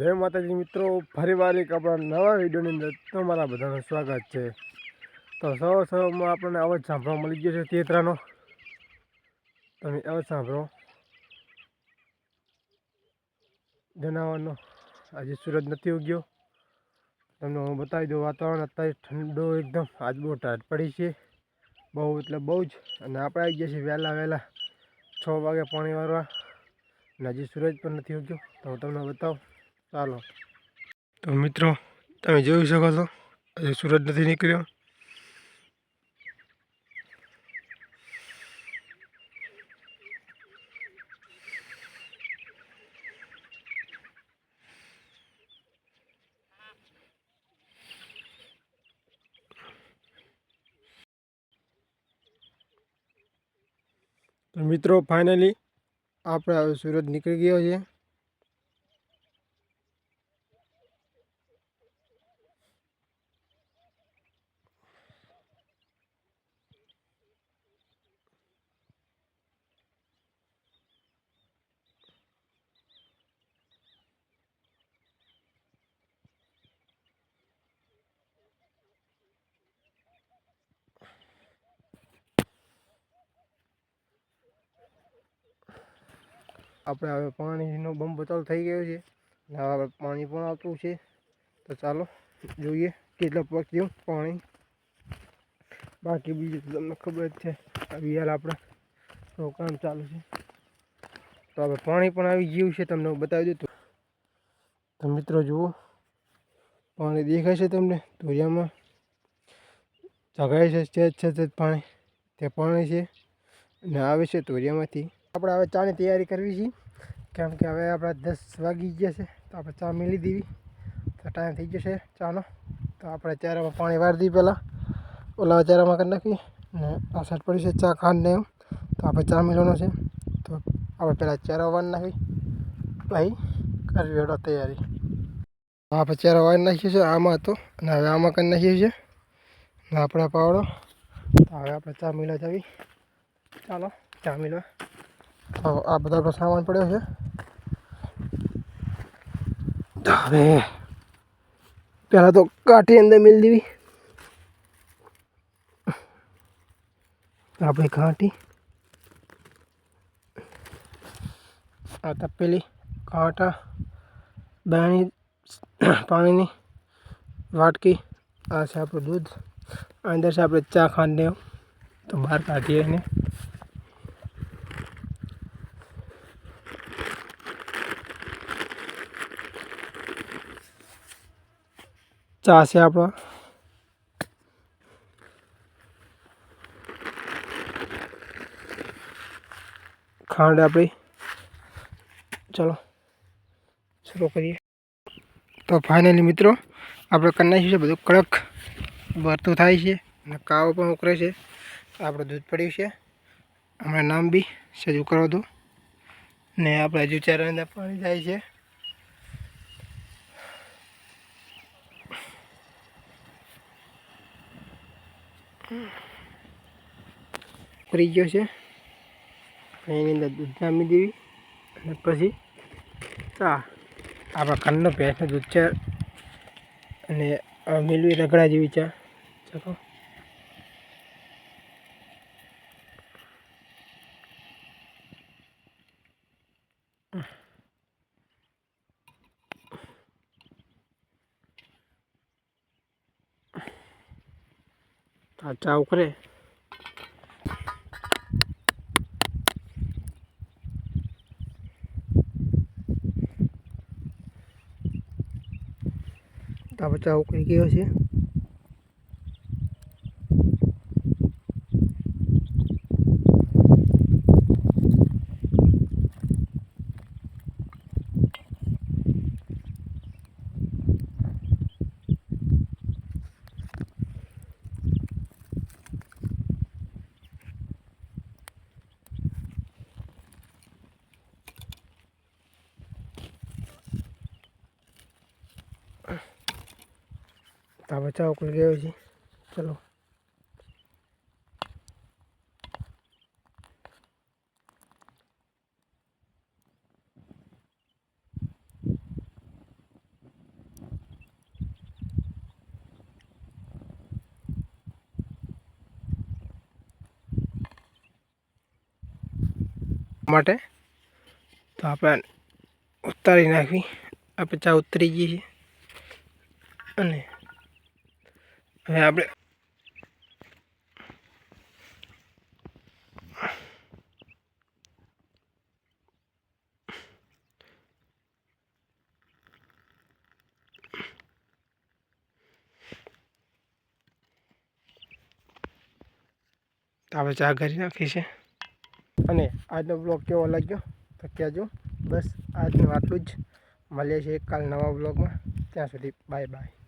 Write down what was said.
જય માતાજી મિત્રો ફરીવાર એક આપણા નવા વિડીયોની અંદર તમારા બધાનું સ્વાગત છે. તો સૌ સૌમાં આપણને અવાજ સાંભળવા મળી ગયો છે તેતરાનો. તમે અવાજ સાંભળો. જનાવરનો આજે સૂરજ નથી ઉગ્યો. તમને હું બતાવી દઉં, વાતાવરણ અત્યારે ઠંડો એકદમ, આજ બહુ ટાઢ પડી છે. બહુ એટલે બહુ જ, અને આપણે આવી ગયા છીએ વહેલા વહેલા છ વાગે પાણી વારવા. અને હજી સૂરજ પણ નથી ઉગ્યો, તો હું તમને બતાવું. ચાલો. તો મિત્રો, તમે જોઈ શકો છો, હજુ સૂરજ નથી નીકળ્યો. તો મિત્રો ફાઇનલી આપણે હવે સૂરજ નીકળી ગયો છે. આપણે હવે પાણીનો બંબ થઈ ગયો છે. ને હવે પાણી પણ આવતું છે. તો ચાલો જોઈએ કેટલા પગ્યું પાણી. બાકી બીજું તો તમને ખબર જ છે. આવી હાલ આપણે તો કામ ચાલુ છે. તો હવે પાણી પણ આવી ગયું છે તમને બતાવી દઉં તો. મિત્રો જુઓ, પાણી દેખાય છે તમને ધોરિયામાં. જગાય છે સ્ટેજ છે પાણી. તે પાણી છે અને આવે છે ધોરિયામાંથી. આપણે હવે ચાની તૈયારી કરવી છે. કેમ કે હવે આપણે દસ વાગી ગયા છે, તો આપણે ચા મેલી દેવી તો ટાઈમ થઈ જશે ચાનો. તો આપણે ચારામાં પાણી વાળી દઈએ પહેલાં. ઓલા ચારામાં કરી નાખી ને આ સાઈડ પડી છે ચા ખાંડને એમ. તો આપણે ચા મેળવાનો છે. તો આપણે પહેલાં ચારા વાળી નાખી ભાઈ, કરવી હેડો તૈયારી. આપણે ચારા વાળી નાખીએ છીએ આમાં હતો અને હવે આમાં કરી નાખીએ છીએ. ને આપણે પાવડો. તો હવે આપણે ચા મેળવા જવી. ચાલો, ચા મિલવા. તો આ બધા આપણો સામાન પડ્યો છે. તો હવે પહેલાં તો કાઠી અંદર મિલ દેવી. આપણે કાંટી આ તપેલી, કાંટા, દાણી, પાણીની વાટકી. આ છે આપણું દૂધ. અંદર છે આપણે ચા ખાંડને તો બહાર કાઢીએ એને. ચા છે આપણો ખાંડ આપણી ચલો, શરૂ કરીએ. તો ફાઇનલી મિત્રો આપણે કરી નાખ્યું છે બધું કડક. ભરતું થાય છે અને કાવો પણ ઉકળે છે. આપણું દૂધ પડ્યું છે. હમણાં નામ બી સજુ કરો હતું ને આપણે હજુ ચાર પાણી જાય છે. ઉકળી ગયો છે. એની અંદર દૂધ નામી દેવી. અને પછી ચા. આપણા કાનનો ભેંસનો દૂધ છે. અને આ મેળવી રગડા જેવી ચા. આ ચા ઉકળે આ ચા ઉકળી ગયો છે? रास्ता बचाओ, खुल गया जी। चलो। माटे तो आप उतारी नाखी, आप चाह उतरी गई હવે આપણે આપણે ચા કરી નાખી છે. અને આજનો બ્લોગ કેવો લાગ્યો? તો કહેજો. બસ આજનું આટલું જ મળીએ છીએ કાલ નવા બ્લોગમાં ત્યાં સુધી બાય બાય